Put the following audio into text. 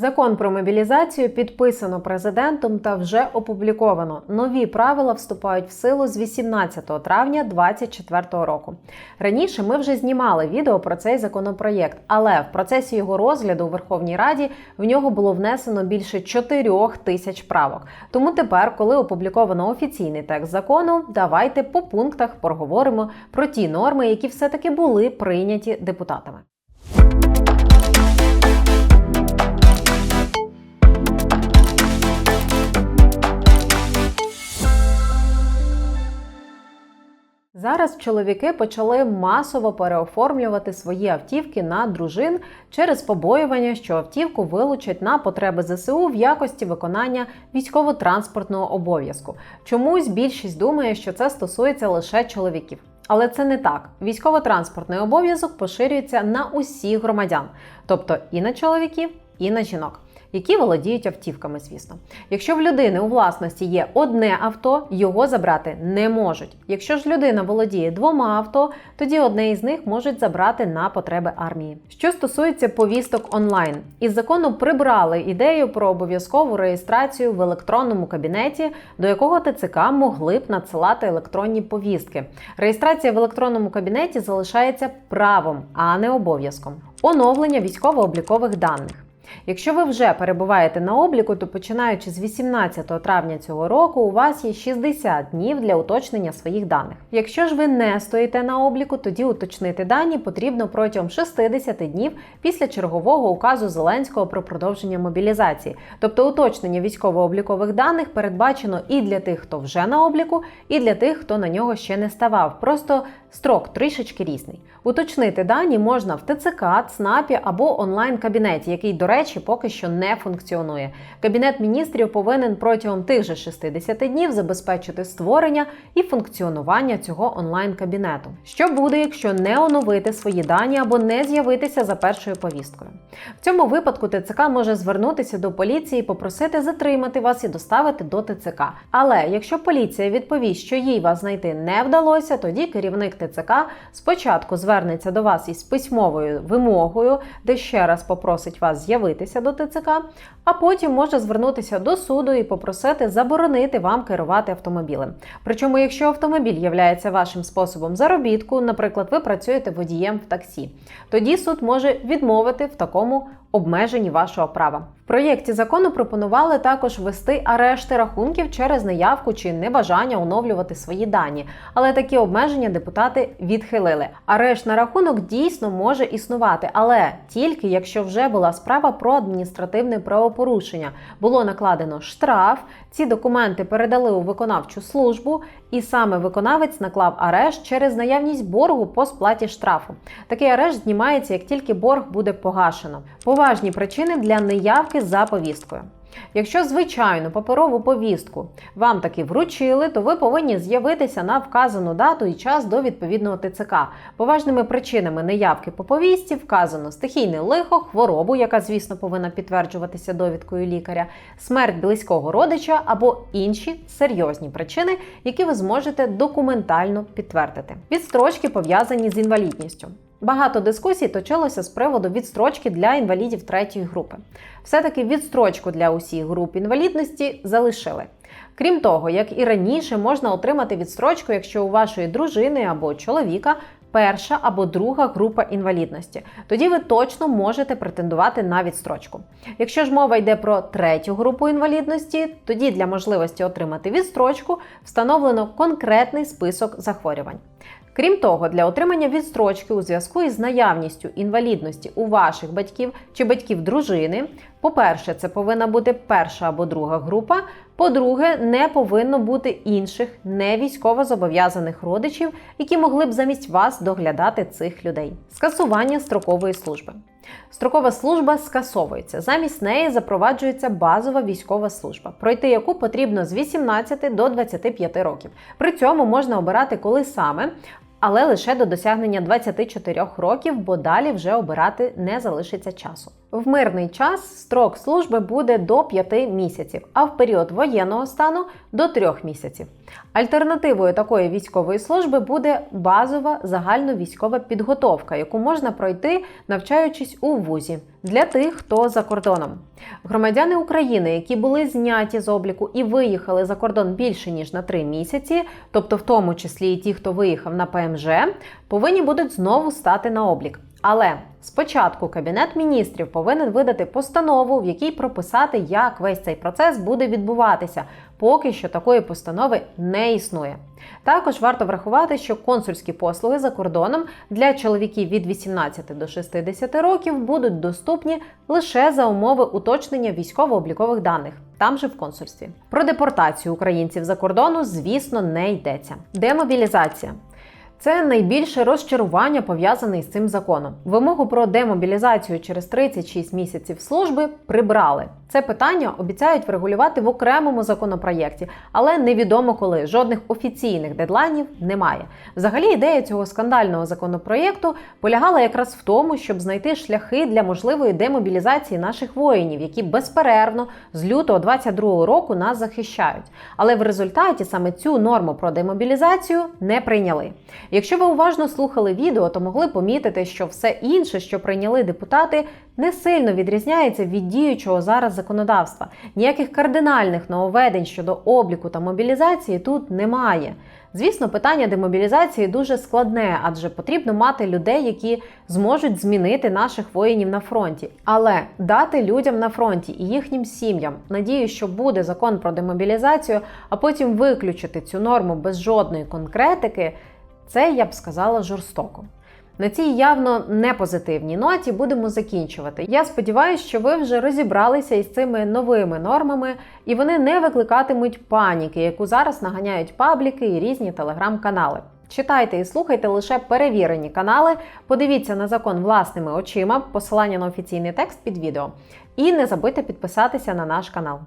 Закон про мобілізацію підписано президентом та вже опубліковано. Нові правила вступають в силу з 18 травня 2024 року. Раніше ми вже знімали відео про цей законопроєкт, але в процесі його розгляду у Верховній Раді в нього було внесено більше 4 тисяч правок. Тому тепер, коли опубліковано офіційний текст закону, давайте по пунктах поговоримо про ті норми, які все-таки були прийняті депутатами. Зараз чоловіки почали масово переоформлювати свої автівки на дружин через побоювання, що автівку вилучать на потреби ЗСУ в якості виконання військово-транспортного обов'язку. Чомусь більшість думає, що це стосується лише чоловіків. Але це не так. Військово-транспортний обов'язок поширюється на усіх громадян, тобто і на чоловіків, і на жінок які володіють автівками, звісно. Якщо в людини у власності є одне авто, його забрати не можуть. Якщо ж людина володіє двома авто, тоді одне із них можуть забрати на потреби армії. Що стосується повісток онлайн, із закону прибрали ідею про обов'язкову реєстрацію в електронному кабінеті, до якого ТЦК могли б надсилати електронні повістки. Реєстрація в електронному кабінеті залишається правом, а не обов'язком. Оновлення військово-облікових даних. Якщо ви вже перебуваєте на обліку, то починаючи з 18 травня цього року, у вас є 60 днів для уточнення своїх даних. Якщо ж ви не стоїте на обліку, тоді уточнити дані потрібно протягом 60 днів після чергового указу Зеленського про продовження мобілізації. Тобто уточнення військово-облікових даних передбачено і для тих, хто вже на обліку, і для тих, хто на нього ще не ставав. Просто строк трішечки різний. Уточнити дані можна в ТЦК, ЦНАПі або онлайн-кабінеті, який, до речі, поки що не функціонує. Кабінет міністрів повинен протягом тих же 60 днів забезпечити створення і функціонування цього онлайн-кабінету. Що буде, якщо не оновити свої дані або не з'явитися за першою повісткою? В цьому випадку ТЦК може звернутися до поліції попросити затримати вас і доставити до ТЦК. Але якщо поліція відповість, що їй вас знайти не вдалося, тоді керівник ТЦК спочатку звернеться до вас із письмовою вимогою, де ще раз попросить вас з'явитися до ТЦК, а потім може звернутися до суду і попросити заборонити вам керувати автомобілем. Причому, якщо автомобіль є вашим способом заробітку, наприклад, ви працюєте водієм в таксі, тоді суд може відмовити в такому обмеженні вашого права. В проєкті закону пропонували також ввести арешти рахунків через неявку чи небажання оновлювати свої дані, але такі обмеження депутати відхилили. Арешт на рахунок дійсно може існувати, але тільки якщо вже була справа про адміністративне правопорушення, було накладено штраф, ці документи передали у виконавчу службу, і саме виконавець наклав арешт через наявність боргу по сплаті штрафу. Такий арешт знімається, як тільки борг буде погашено. Поважні причини для неявки за повісткою. Якщо звичайну паперову повістку вам таки вручили, то ви повинні з'явитися на вказану дату і час до відповідного ТЦК. Поважними причинами неявки по повістці вказано стихійне лихо, хворобу, яка, звісно, повинна підтверджуватися довідкою лікаря, смерть близького родича або інші серйозні причини, які ви зможете документально підтвердити. Відстрочки пов'язані з інвалідністю. Багато дискусій точилося з приводу відстрочки для інвалідів третьої групи. Все-таки відстрочку для усіх груп інвалідності залишили. Крім того, як і раніше, можна отримати відстрочку, якщо у вашої дружини або чоловіка перша або друга група інвалідності. Тоді ви точно можете претендувати на відстрочку. Якщо ж мова йде про третю групу інвалідності, тоді для можливості отримати відстрочку встановлено конкретний список захворювань. Крім того, для отримання відстрочки у зв'язку із наявністю інвалідності у ваших батьків чи батьків дружини, по-перше, це повинна бути перша або друга група. По-друге, не повинно бути інших не військово зобов'язаних родичів, які могли б замість вас доглядати цих людей. Скасування строкової служби. Строкова служба скасовується. Замість неї запроваджується базова військова служба, пройти яку потрібно з 18 до 25 років. При цьому можна обирати коли саме, але лише до досягнення 24 років, бо далі вже обирати не залишиться часу. В мирний час строк служби буде до 5 місяців, а в період воєнного стану до 3 місяців. Альтернативою такої військової служби буде базова загальновійськова підготовка, яку можна пройти, навчаючись у вузі для тих, хто за кордоном. Громадяни України, які були зняті з обліку і виїхали за кордон більше ніж на 3 місяці, тобто в тому числі і ті, хто виїхав на ПМЖ, повинні будуть знову стати на облік. Але спочатку Кабінет міністрів повинен видати постанову, в якій прописати, як весь цей процес буде відбуватися. Поки що такої постанови не існує. Також варто врахувати, що консульські послуги за кордоном для чоловіків від 18 до 60 років будуть доступні лише за умови уточнення військово-облікових даних. Там же в консульстві. Про депортацію українців за кордону, звісно, не йдеться. Демобілізація. Це найбільше розчарування пов'язане з цим законом. Вимогу про демобілізацію через 36 місяців служби прибрали. Це питання обіцяють врегулювати в окремому законопроєкті, але невідомо коли жодних офіційних дедлайнів немає. Взагалі, ідея цього скандального законопроєкту полягала якраз в тому, щоб знайти шляхи для можливої демобілізації наших воїнів, які безперервно з лютого 22 року нас захищають. Але в результаті саме цю норму про демобілізацію не прийняли. Якщо ви уважно слухали відео, то могли помітити, що все інше, що прийняли депутати, не сильно відрізняється від діючого зараз законодавства. Ніяких кардинальних нововведень щодо обліку та мобілізації тут немає. Звісно, питання демобілізації дуже складне, адже потрібно мати людей, які зможуть змінити наших воїнів на фронті. Але дати людям на фронті і їхнім сім'ям надію, що буде закон про демобілізацію, а потім виключити цю норму без жодної конкретики. Це я б сказала жорстоко. На цій явно не позитивній ноті будемо закінчувати. Я сподіваюся, що ви вже розібралися із цими новими нормами, і вони не викликатимуть паніки, яку зараз наганяють пабліки і різні телеграм-канали. Читайте і слухайте лише перевірені канали. Подивіться на закон власними очима, посилання на офіційний текст під відео. І не забудьте підписатися на наш канал.